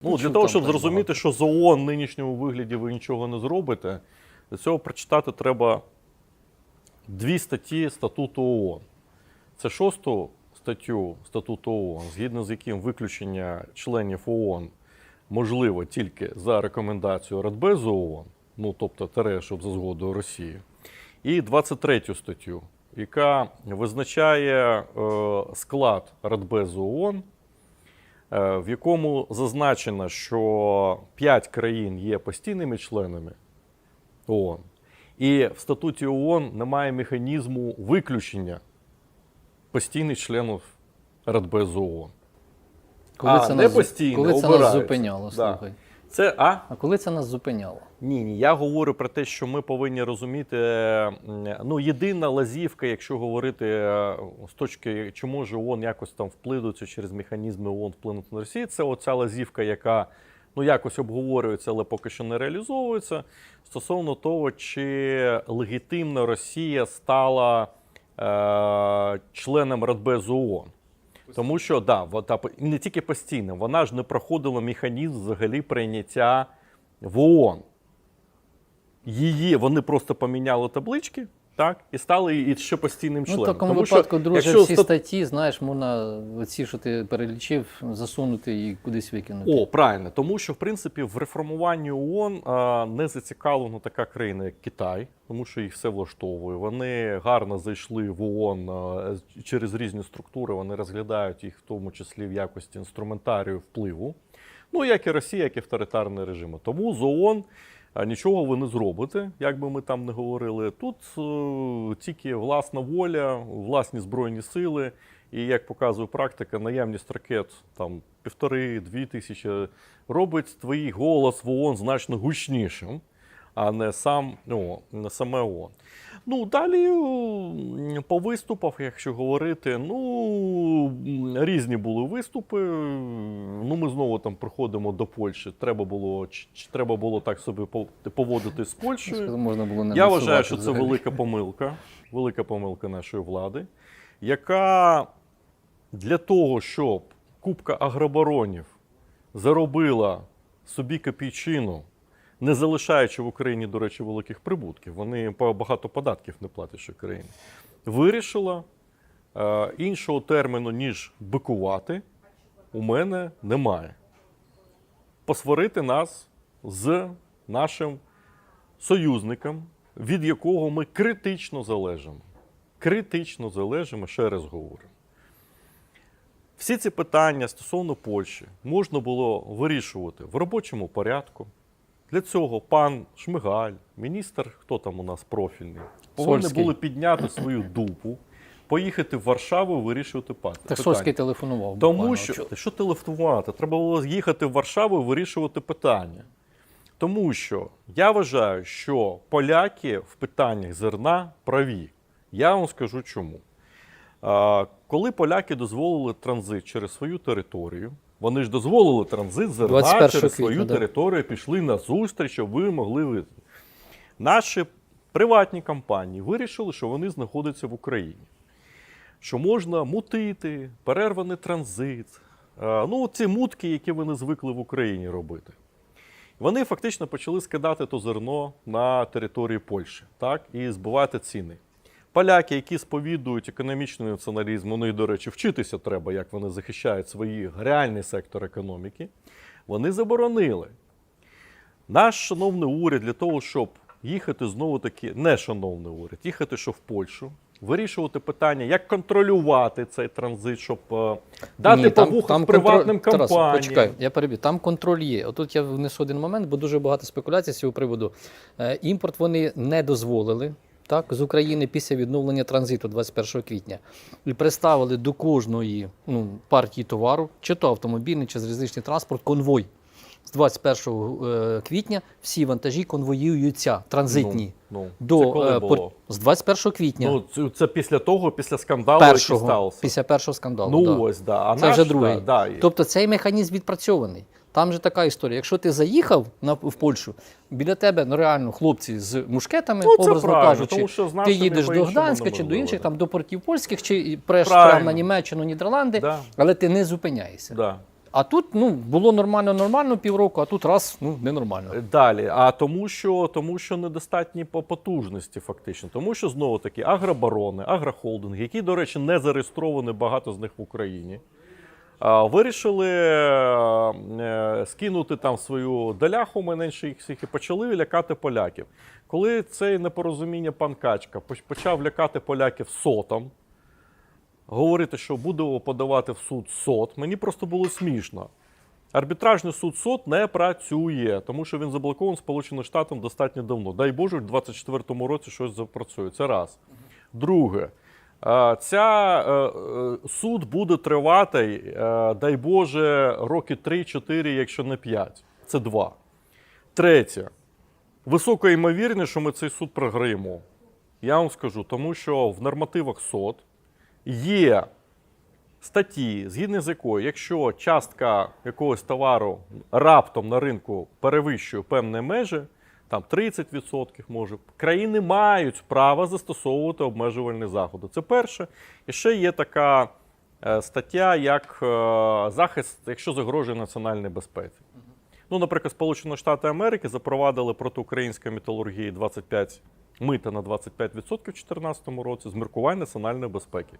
Ну, для того, щоб зрозуміти, багато? що з ООН в нинішньому вигляді ви нічого не зробите, для цього прочитати треба дві статті статуту ООН. Це шосту статтю статуту ООН, згідно з яким виключення членів ООН можливо тільки за рекомендацією Радбезу ООН, ну тобто тере, щоб за згодою Росії, і 23 статтю, яка визначає е, склад Радбезу ООН, в якому зазначено, що 5 країн є постійними членами ООН, і в статуті ООН немає механізму виключення постійних членів Радбезу ООН. Коли А, це не нас, постійно, коли це нас зупиняло, зупиняло, Да. Це а? А коли це нас зупиняло? Ні, ні, я говорю про те, що ми повинні розуміти. Ну, єдина лазівка, якщо говорити е, з точки, чи може ООН якось там вплинути через механізми ООН вплинути на Росію, це оця лазівка, яка ну якось обговорюється, але поки що не реалізовується. Стосовно того, чи легітимно Росія стала е, членом Радбезу ООН. Тому що да, вона не тільки постійно, вона ж не проходила механізм взагалі прийняття в ООН. Її вони просто поміняли таблички, так, і стали і ще постійним Ну, членом. в такому Тому що випадку, друже, якщо всі ста- статті, знаєш, можна оці, що ти перелічив, засунути і кудись викинути. О, правильно, тому що в принципі в реформуванні ООН а, не зацікавлена така країна, як Китай, тому що їх все влаштовує. Вони гарно зайшли в ООН а, через різні структури. Вони розглядають їх в тому числі в якості інструментарію впливу. Ну як і Росія, як і авторитарні режими. Тому з ООН нічого ви не зробите, як би ми там не говорили. Тут е, тільки власна воля, власні збройні сили. І як показує практика, наявність ракет там півтори-дві тисячі робить твій голос в ООН значно гучнішим, а не сам ну, не саме ООН. Ну, далі по виступах, якщо говорити, ну різні були виступи. Ну, ми знову там приходимо до Польщі. Треба було, треба було так собі поводити з Польщею. Можна було не Я вважаю, що це велика помилка, велика помилка нашої влади, яка для того, щоб Кубка агробаронів заробила собі копійчину, не залишаючи в Україні, до речі, великих прибутків, вони багато податків не платять ще країні, вирішила е, іншого терміну, ніж бикувати, у мене немає. Посварити нас з нашим союзником, від якого ми критично залежимо. Критично залежимо, ще раз говорю. Всі ці питання стосовно Польщі можна було вирішувати в робочому порядку. Для цього пан Шмигаль, міністр, хто там у нас профільний, повинні Сольський. були підняти свою дупу, поїхати в Варшаву і вирішувати пат- Так питання. Сольський телефонував. Тому буквально. що Чо- що телефонувати? Треба було їхати в Варшаву і вирішувати питання. Тому що я вважаю, що поляки в питаннях зерна праві. Я вам скажу чому. А, коли поляки дозволили транзит через свою територію, вони ж дозволили транзит зерна через свою квітня, да. територію, пішли на зустріч, щоб ви могли вийти. Наші приватні компанії вирішили, що вони знаходяться в Україні що можна мутити, перерваний транзит. Е, Ну, ці мутки, які вони звикли в Україні робити. Вони фактично почали скидати то зерно на територію Польщі так, і збивати ціни. Поляки, які сповідують економічний націоналізм, і, до речі, вчитися треба, як вони захищають свій реальний сектор економіки, вони заборонили. Наш шановний уряд для того, щоб їхати знову таки, не шановний уряд, їхати що в Польщу, вирішувати питання, як контролювати цей транзит, щоб е, дати Ні, приватним контроль- Тарас. Почекай, я переб'ю. Там контроль є. Отут я внесу один момент, бо дуже багато спекуляцій з цього приводу. Е, Імпорт вони не дозволили. Так, з України після відновлення транзиту 21 квітня і представили до кожної ну, партії товару, чи то автомобільний, чи залізничний транспорт, конвой. З 21 е, квітня всі вантажі конвоюються транзитні. Ну, ну, до, це коли е, було? з 21 квітня. Ну, це, це після того, після скандалу, який стався. після першого скандалу. Ну да. ось, да. А Це наш, вже другий. Да, да, Тобто цей механізм відпрацьований. Там же така історія. Якщо ти заїхав на, в Польщу, біля тебе ну, реально хлопці з мушкетами, Ну, образно правильно, кажучи, тому що з ти їдеш до Гданська чи до інших, там, до портів польських, чи преш прямо на Німеччину, Нідерланди, Да. але ти не зупиняєшся. Да. А тут ну, було нормально, нормально півроку, а тут раз ну, ненормально. Далі, а тому, що тому, що недостатні по потужності, фактично, тому що знову таки агробарони, агрохолдинги, які, до речі, не зареєстровані багато з них в Україні. Вирішили е, скинути там свою доляху менше їх всіх і почали лякати поляків. Коли це непорозуміння пан Качка почав лякати поляків сотом, говорити, що будемо подавати в суд сот, мені просто було смішно. Арбітражний суд СОТ не працює, тому що він заблокований Сполученим Штатом достатньо давно. Дай Боже, в 2024 році щось запрацює. Це раз. Друге, е, ця е, е, суд буде тривати, е, дай Боже, роки 3-4, якщо не 5. Це два. Третє. Високо ймовірність, що ми цей суд програємо. Я вам скажу, тому що в нормативах СОТ є статті, згідно з якою, якщо частка якогось товару раптом на ринку перевищує певні межі, там 30% може, країни мають право застосовувати обмежувальні заходи. Це перше. І ще є така е, стаття, як е, захист, якщо загрожує національній безпеці. Ну, наприклад, Сполучені Штати Америки запровадили проти української металургії 25 мита на 25% в 2014 році з міркувань національної безпеки.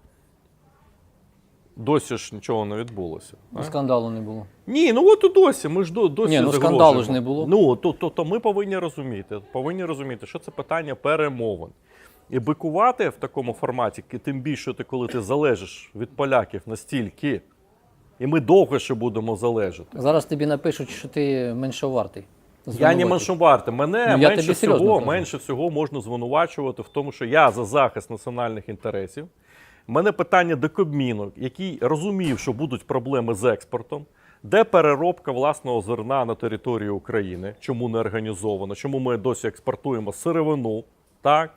Досі ж нічого не відбулося. Ну, скандалу не було. Ні, ну от і досі. Ми ж до- досі Ні, ну, загрожуємо. скандалу ж не було. Ну то, то, то ми повинні розуміти. Повинні розуміти, що це питання перемовин. І бикувати в такому форматі, тим більше ти, коли ти залежиш від поляків настільки, і ми довго ще будемо залежати. Зараз тобі напишуть, що ти меншовартий. Я не меншовартий. Мене Ну, менше, всього, кажу. менше всього можна звинувачувати в тому, що я за захист національних інтересів. Мене питання до Кабміну, який розумів, що будуть проблеми з експортом, де переробка власного зерна на території України, чому не організовано, чому ми досі експортуємо сировину. Так?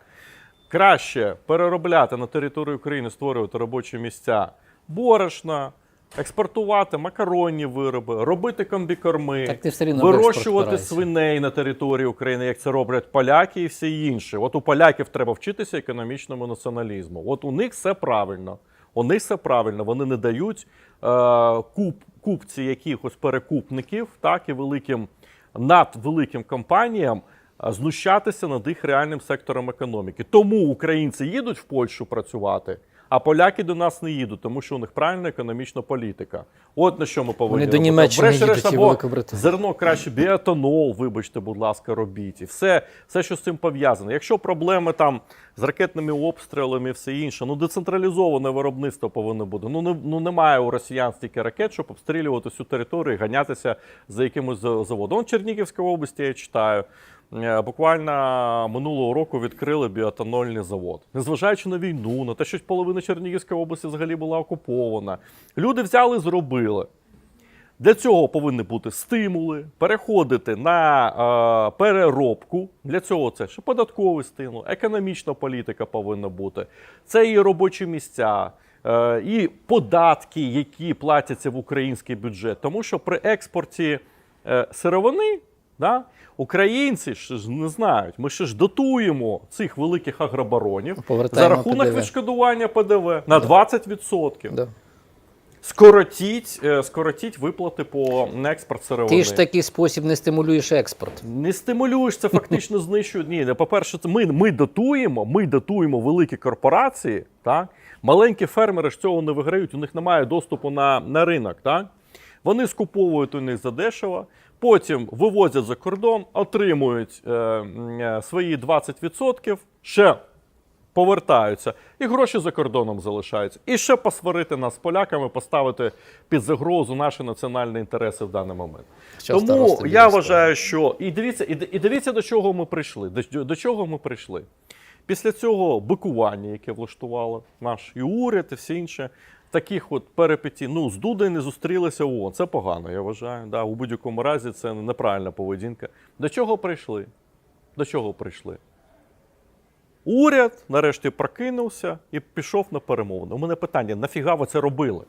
Краще переробляти на території України, створювати робочі місця, борошна, експортувати макаронні вироби, робити комбікорми, Так ти все рівно вирощувати свиней на території України, як це роблять поляки і всі інші. От у поляків треба вчитися економічному націоналізму. От у них все правильно. У них все правильно. Вони не дають е, куп, купці якихось перекупників, так і великим надвеликим компаніям е, знущатися над їх реальним сектором економіки. Тому українці їдуть в Польщу працювати. А поляки до нас не їдуть, тому що у них правильна економічна політика. От на що ми повинні Вони до робити. Врешті-решт, або Зерно краще біотонол, вибачте, будь ласка, робіть. І все, все, що з цим пов'язано. Якщо проблеми там з ракетними обстрілами і все інше, ну децентралізоване виробництво повинно бути. Ну, не, ну немає у росіян стільки ракет, щоб обстрілювати всю територію і ганятися за якимось заводом. Чернігівській області я читаю. Е, Буквально минулого року відкрили біотанольний завод. Незважаючи на війну, на те, що половина Чернігівської області взагалі була окупована. Люди взяли зробили. Для цього повинні бути стимули, переходити на е, переробку. Для цього це ще податковий стимул, економічна політика повинна бути. Це і робочі місця, е, і податки, які платяться в український бюджет. Тому що при експорті е, сировини да, українці ж не знають. Ми ще ж дотуємо цих великих агробаронів за рахунок ПДВ. відшкодування ПДВ на 20%. Да. Скоротіть, е, скоротіть виплати по на експорт сировини. Ти ж такий спосіб не стимулюєш експорт. Не стимулюєш, це фактично знищує. Ні, по-перше, це ми, ми дотуємо, ми дотуємо великі корпорації. Так? Маленькі фермери ж цього не виграють, у них немає доступу на, на ринок. Так? Вони скуповують у них задешево, потім вивозять за кордон, отримують е, е, свої 20%, ще повертаються, і гроші за кордоном залишаються. І ще посварити нас з поляками, поставити під загрозу наші національні інтереси в даний момент. Що Тому я вважаю, що і дивіться, і, і дивіться, до чого ми прийшли. До, до чого ми прийшли. Після цього бикування, яке влаштувало наш і уряд, і все інше, таких от перипетій, ну, з Дудою не зустрілися ООН. Це погано, я вважаю. Да, у будь-якому разі це неправильна поведінка. До чого прийшли? До чого прийшли? Уряд нарешті прокинувся і пішов на перемовини. У мене питання: нафіга ви це робили?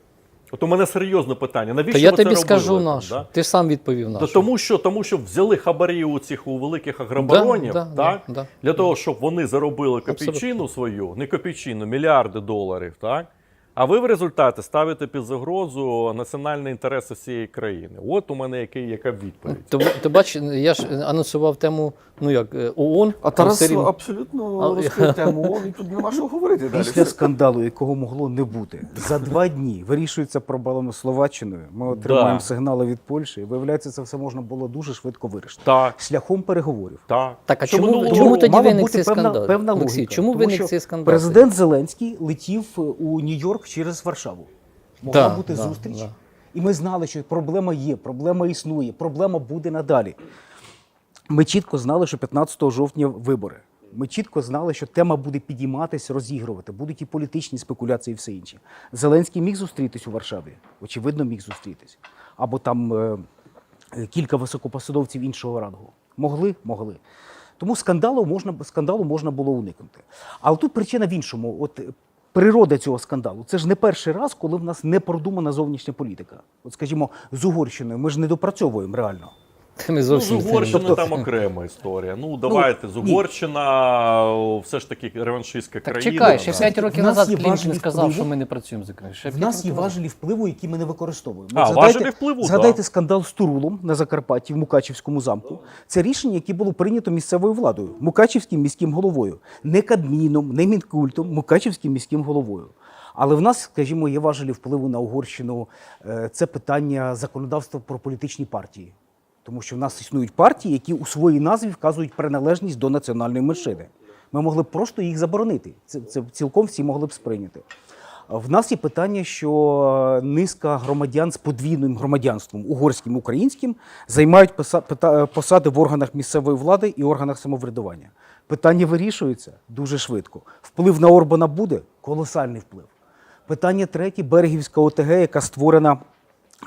От у мене серйозне питання. Навіщо То я ви тобі це скажу робили? наш. Да? Ти сам відповів Та наш. тому, що, тому що взяли хабарі у цих у великих агробаронів, Да, да, так? да, да. для того, щоб вони заробили Абсолютно. копійчину свою, не копійчину, мільярди доларів, так? А ви в результаті ставите під загрозу національні інтереси всієї країни. От у мене який, яка відповідь. То, то бач, я ж анонсував тему, ну як е, ООН. А Тарас рівно- абсолютно А, розкрив тему ООН, і тут нема що говорити далі. Після скандалу, якого могло не бути, за два дні вирішується проблема з Словаччиною. Ми отримаємо Да. сигнали від Польщі. І виявляється, це все можна було дуже швидко вирішити. Так, Шляхом переговорів. так. Так, а Що чому, чому тоді виник цей певна- скандал? певна Олексій, логіка. чому виник цей скандал? Президент Зеленський летів у Нью-Йорк через Варшаву. Могла Да, бути да, зустріч. да. І ми знали, що проблема є, проблема існує, проблема буде надалі. Ми чітко знали, що 15 жовтня вибори. Ми чітко знали, що тема буде підійматися, розігрувати, будуть і політичні спекуляції, і все інше. Зеленський міг зустрітись у Варшаві, очевидно, міг зустрітись. Або там е, кілька високопосадовців іншого рангу. Могли, могли. Тому скандалу можна, скандалу можна було уникнути. Але тут причина в іншому. От природа цього скандалу. Це ж не перший раз, коли в нас не продумана зовнішня політика. От, скажімо, з Угорщиною ми ж не допрацьовуємо реально. Ми Ну, зовсім з це не- там окрема історія. Ну, давайте, з. Угорщина все ж таки реваншистська Так країна. чекай, ще 5 років назад є Клінтон сказав, впливу. що ми не працюємо з Україною. В нас є важелі впливу, які ми не використовуємо. А, От важелі впливу, згадайте да. скандал з Турулом на Закарпатті в Мукачівському замку. Це рішення, яке було прийнято місцевою владою, Мукачівським міським головою, не Кабміном, не Мінкультом, Мукачівським міським головою. Але в нас, скажімо, є важелі впливу на Угорщину. Е, Це питання законодавства про політичні партії. Тому що в нас існують партії, які у своїй назві вказують приналежність до національної меншини. Ми могли б просто їх заборонити. Це, це цілком всі могли б сприйняти. В нас є питання, що низка громадян з подвійним громадянством, угорським українським, займають посади в органах місцевої влади і органах самоврядування. Питання вирішується дуже швидко. Вплив на Орбана буде колосальний вплив. Питання третє Берегівська ОТГ, яка створена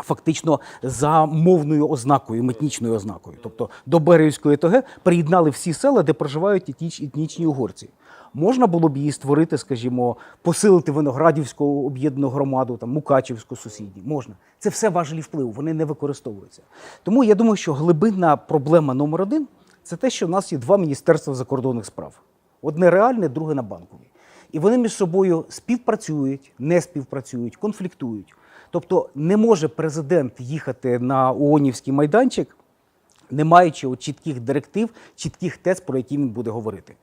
фактично за мовною ознакою, етнічною ознакою. Тобто до Берегівської ОТГ приєднали всі села, де проживають етніч- етнічні угорці. Можна було б її створити, скажімо, посилити Виноградівську об'єднану громаду, там Мукачівську сусідні. Можна. Це все важелі впливу, вони не використовуються. Тому я думаю, що глибинна проблема номер один це те, що в нас є два міністерства закордонних справ: одне реальне, друге на банковій. І вони між собою співпрацюють, не співпрацюють, конфліктують. Тобто не може президент їхати на ООНівський майданчик, не маючи чітких директив, чітких тез, про які він буде говорити.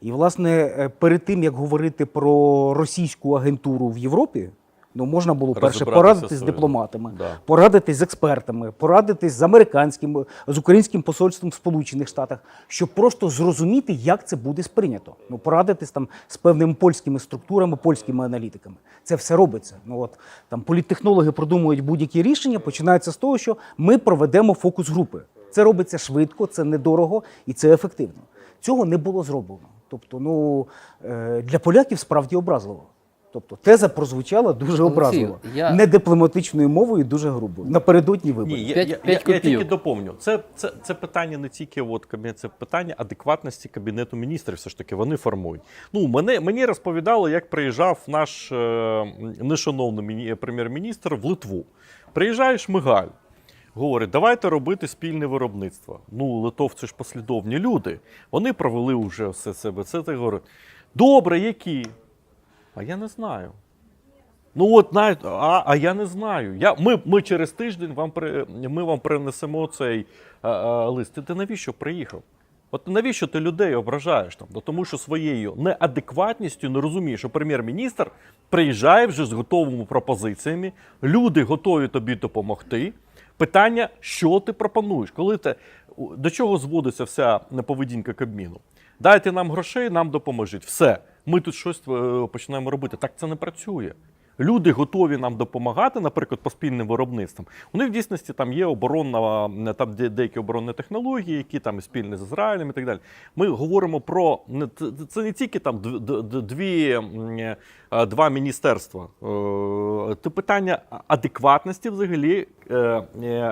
І, власне, е, перед тим як говорити про російську агентуру в Європі, ну можна було перше порадитись з дипломатами, Да. порадитись з експертами, порадитись з американським, з українським посольством в Сполучених Штатах, щоб просто зрозуміти, як це буде сприйнято. Ну, порадитись там з певними польськими структурами, польськими аналітиками. Це все робиться. Ну от там політтехнологи продумують будь-які рішення. Починається з того, що ми проведемо фокус групи. Це робиться швидко, це недорого і це ефективно. Цього не було зроблено. Тобто, ну е, для поляків справді образливо. Тобто теза прозвучала дуже образливо, я- не дипломатичною мовою, дуже грубо. Напередодні виборів. Ні, я, П'ять- я, п'ять я, я тільки доповню. Це, це, це питання не тільки от, кабінет, це питання адекватності кабінету міністрів. Все ж таки вони формують. Ну, мене, мені розповідали, як приїжджав наш е, нешановний прем'єр-міністр в Литву. Приїжджає Шмигаль. Говорить, давайте робити спільне виробництво. Ну, литовці ж послідовні люди. Вони провели вже все себе. Це ти говорить. Добре, які? А я не знаю. Ну от навіть, а, а я не знаю. Я, ми, ми через тиждень вам при, ми вам принесемо цей а, а, лист. Ти, ти навіщо приїхав? От навіщо ти людей ображаєш там? Ну, тому що своєю неадекватністю не розумієш, що прем'єр-міністр приїжджає вже з готовими пропозиціями, люди готові тобі допомогти. Питання, що ти пропонуєш? Коли ти, до чого зводиться вся поведінка Кабміну? Дайте нам грошей, нам допоможіть. Все, ми тут щось е, починаємо робити. Так це не працює. Люди готові нам допомагати, наприклад, по спільним виробництвам. У них в дійсності там є оборонна, е, там де- деякі оборонні технології, які там спільні з Ізраїлем і так далі. Ми говоримо про не- це- не тільки там дві, е, два міністерства. Це питання адекватності взагалі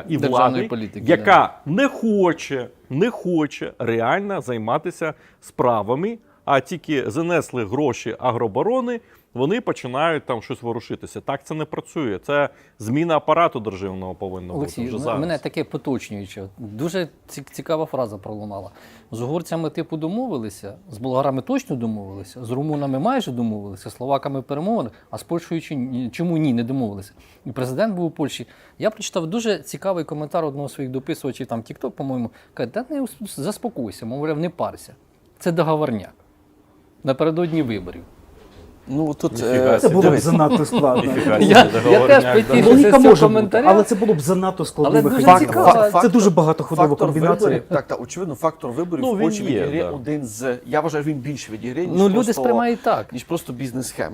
і влади, політики, яка не хоче, не хоче реально займатися справами, а тільки занесли гроші агроборони, вони починають там щось ворушитися. Так це не працює. Це зміна апарату державного повинна Олексій, бути вже зараз. мене таке поточнююче. Дуже цікава фраза пролунала. З угорцями типу домовилися, з болгарами точно домовилися, з румунами майже домовилися, з словаками перемовини, а з Польщею чому ні, не домовилися. І президент був у Польщі. Я прочитав дуже цікавий коментар одного з своїх дописувачів, там TikTok, по-моєму, каже, та не заспокойся, мовляв, не парся. Це договорняк. Напередодні виборів. Ну тут е, Це було б занадто складно. Я- теж хотів- Логіка з цього може бути, коментаря- але це було б занадто складний Але дуже механізм. цікаво. Фак- Це фактор- дуже багатоходова фактор комбінація. Виборів, так, так, очевидно, фактор виборів Ну, він Польщі є, відіграє да. один з. Я вважаю, він більше відіграє, ніж Ну, люди просто, сприймають так. ніж просто бізнес-схеми.